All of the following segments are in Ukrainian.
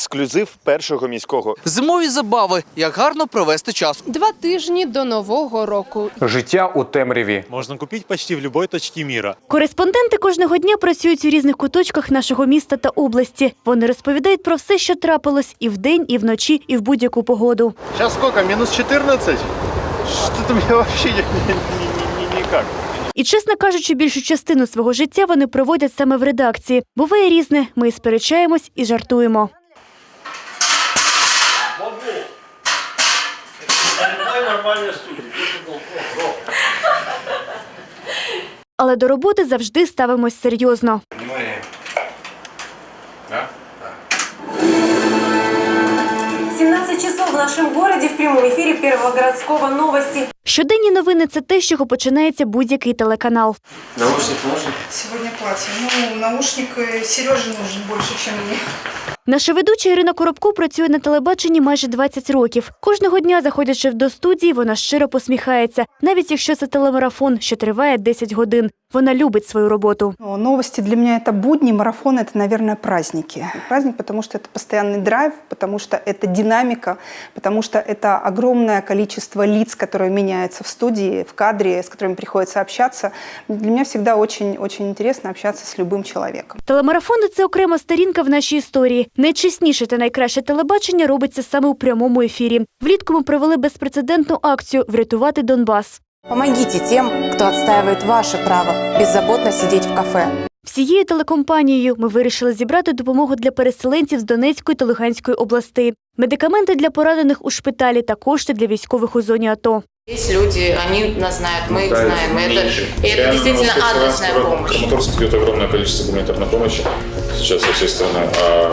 Ексклюзив першого міського. Зимові забави, як гарно провести час. Два тижні до нового року. Життя у темряві. Можно купить почти в любой точке мира. Кореспонденти кожного дня працюють у різних куточках нашого міста та області. Вони розповідають про все, що трапилось і вдень, і вночі, і в будь-яку погоду. Сейчас сколько? Минус 14? Что-то мне вообще ни- ни- ни- ни- никак. І, чесно кажучи, більшу частину свого життя вони проводять саме в редакції. Буває різне. Ми і сперечаємось і жартуємо. Але до роботи завжди ставимось серйозно. 17 часов в нашем городе в прямом эфире Первого городского новости. Щоденні новини це те, з чого починається будь-який телеканал. Сегодня платье. Ну, наушник э, Сереже нужен больше, чем мне. Наша ведуча Ірина Коробко працює на телебаченні майже 20 років. Кожного дня, заходячи до студії, вона щиро посміхається, навіть якщо це телемарафон, що триває 10 годин. Вона любить свою роботу. Но Новости для меня это будни, марафон это, наверное, праздники. Праздник, потому что это постоянный драйв, потому что это динамика, потому что это огромное количество лиц, которые меняются в студии, в кадре, с которыми приходится общаться. Для меня всегда очень-очень интересно общаться с любым человеком. Телемарафони це окрема сторінка в нашій історії. Найчесніше та найкраще телебачення робиться саме у прямому ефірі. Влітку ми провели безпрецедентну акцію Врятувати Донбас. Помогите тем, кто отстаивает ваше право беззаботно сидеть в кафе. Всією телекомпанією ми вирішили зібрати допомогу для переселенців з Донецької та Луганської областей, медикаменти для поранених у шпиталі та кошти для військових у зоні АТО. Есть люди, они нас знают, мы их знаем. Это, и это действительно адресная помощь. Краматорск идет огромное количество гуманитарной помощи сейчас со всей страны, а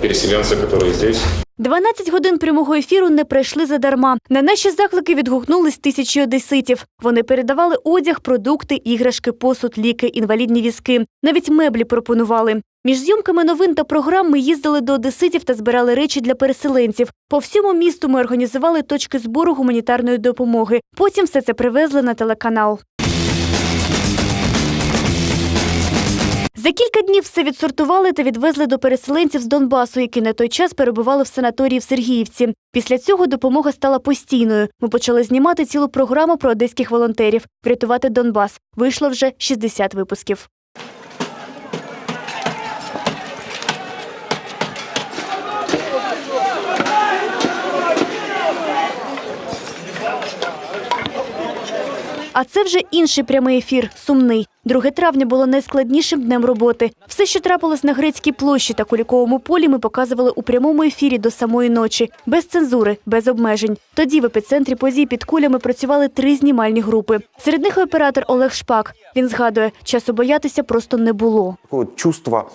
переселенцы, которые здесь, 12 годин прямого ефіру не пройшли задарма. На наші заклики відгукнулись тисячі одеситів. Вони передавали одяг, продукти, іграшки, посуд, ліки, інвалідні візки. Навіть меблі пропонували. Між зйомками новин та програм ми їздили до одеситів та збирали речі для переселенців. По всьому місту ми організували точки збору гуманітарної допомоги. Потім все це привезли на телеканал. За кілька днів все відсортували та відвезли до переселенців з Донбасу, які на той час перебували в санаторії в Сергіївці. Після цього допомога стала постійною. Ми почали знімати цілу програму про одеських волонтерів Врятувати Донбас. Вийшло вже 60 випусків. А це вже інший прямий ефір, сумний. 2 травня було найскладнішим днем роботи. Все, що трапилось на Грецькій площі та Куліковому полі, ми показували у прямому ефірі до самої ночі, без цензури, без обмежень. Тоді в епіцентрі подій під кулями працювали три знімальні групи. Серед них оператор Олег Шпак. Він згадує, часу боятися просто не було. чувство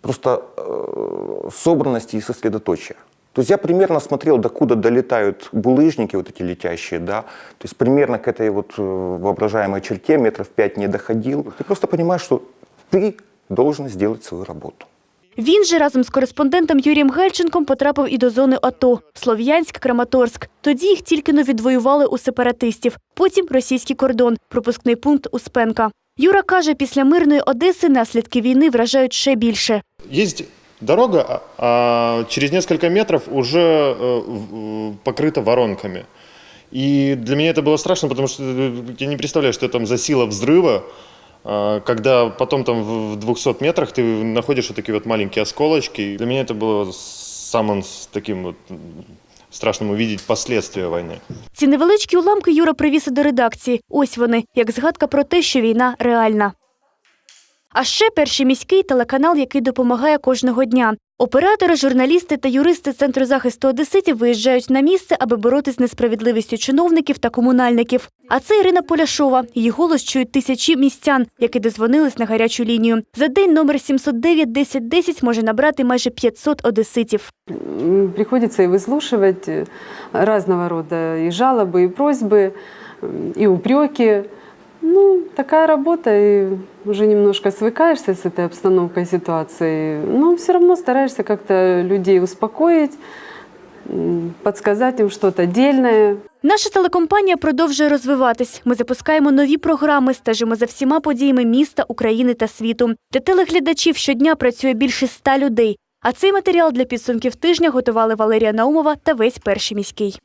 просто э, собранности и сосредоточия. То есть я примерно смотрел, докуда долетают булыжники, вот эти летящие, да, то есть примерно к этой вот э, воображаемой черте метров пять не доходил. Ты просто понимаешь, что ты должен сделать свою работу. Він же разом з кореспондентом Юрієм Гельченком потрапив і до зони АТО – Слов'янськ, Краматорськ. Тоді їх тільки но відвоювали у сепаратистів. Потім російський кордон, пропускний пункт Успенка. Юра каже, після мирної Одеси наслідки війни вражають ще більше. Есть дорога, а- а через несколько метров уже э, в- в- покрыта воронками. И для меня это было страшно, потому что э, я не представляю, что там за сила взрыва, а, когда потом там в в 200 метрах ты находишь вот такие вот маленькие осколочки. И Для меня это было самым с- таким вот м, страшным увидеть последствия войны. Ці невеличкі уламки Юра привіз і до редакції. Ось вони, як згадка про те, що війна реальна. А ще перший міський телеканал, який допомагає кожного дня. Оператори, журналісти та юристи Центру захисту одеситів виїжджають на місце, аби боротись з несправедливістю чиновників та комунальників. А це Ірина Поляшова. Її голос чують тисячі містян, які дозвонились на гарячу лінію. За день номер 709 1010 може набрати майже 500 одеситів. М, Приходится и выслушивать э, разного рода и жалобы, и просьбы, м, и упреки. Ну, такая работа, и уже немножко свыкаешься с этой обстановкой, ситуацией, но все равно стараешься как-то людей успокоить, м, подсказать им что-то дельное. Наша телекомпанія продовжує розвиватись. Ми запускаємо нові програми, стежимо за всіма подіями міста, України та світу. Для телеглядачів щодня працює більше ста людей. А цей матеріал для підсумків тижня готували Валерія Наумова та весь перший міський.